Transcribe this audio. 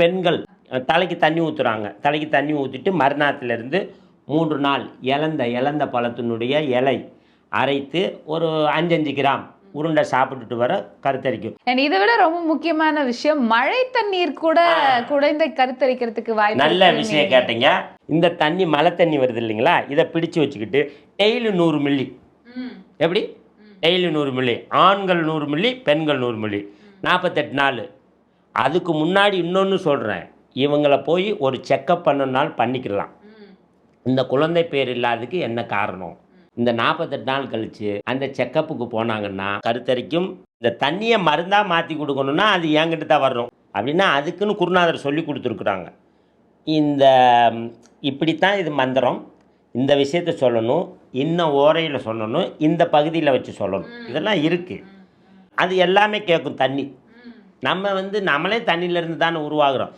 பெண்கள் தலைக்கு தண்ணி ஊற்றுறாங்க தலைக்கு தண்ணி ஊற்றிட்டு மறுநாட்டிலேருந்து மூன்று நாள் இலந்த இலந்த பழத்தினுடைய இலை அரைத்து ஒரு அஞ்சஞ்சு கிராம் உருண்டை சாப்பிட்டுட்டு வர கருத்தரிக்கும். இதை விட ரொம்ப முக்கியமான விஷயம் மழை தண்ணீர் கூட குழந்தை கருத்தரிக்கிறதுக்கு வாய்ப்பு நல்ல விஷயம் கேட்டீங்க. இந்த தண்ணி மழை தண்ணி வருது இல்லைங்களா? இதை பிடிச்சு வச்சுக்கிட்டு டெய்லி நூறு மில்லி. எப்படி? டெய்லி நூறு மில்லி. ஆண்கள் நூறு மில்லி பெண்கள் நூறு மில்லி. நாற்பத்தெட்டு நாள். அதுக்கு முன்னாடி இன்னொன்று சொல்கிறேன் இவங்களை போய் ஒரு செக்கப் பண்ணனாலும் பண்ணிக்கலாம் இந்த குழந்தை பேர் இல்லாததுக்கு என்ன காரணம்? இந்த நாற்பத்தெட்டு நாள் கழித்து அந்த செக்கப்புக்கு போனாங்கன்னா கருத்தரிக்கும். இந்த தண்ணியை மருந்தாக மாற்றி கொடுக்கணும்னா அது என்கிட்ட தான் வரணும் அப்படின்னா அதுக்குன்னு குருநாதர் சொல்லி கொடுத்துருக்குறாங்க. இந்த இப்படித்தான் இது மந்திரம். இந்த விஷயத்த சொல்லணும். இன்னும் ஓரையில் சொல்லணும். இந்த பகுதியில் வச்சு சொல்லணும். இதெல்லாம் இருக்குது அது எல்லாமே கேட்கும் தண்ணி. நம்ம வந்து நம்மளே தண்ணியிலேருந்து தானே உருவாகிறோம்.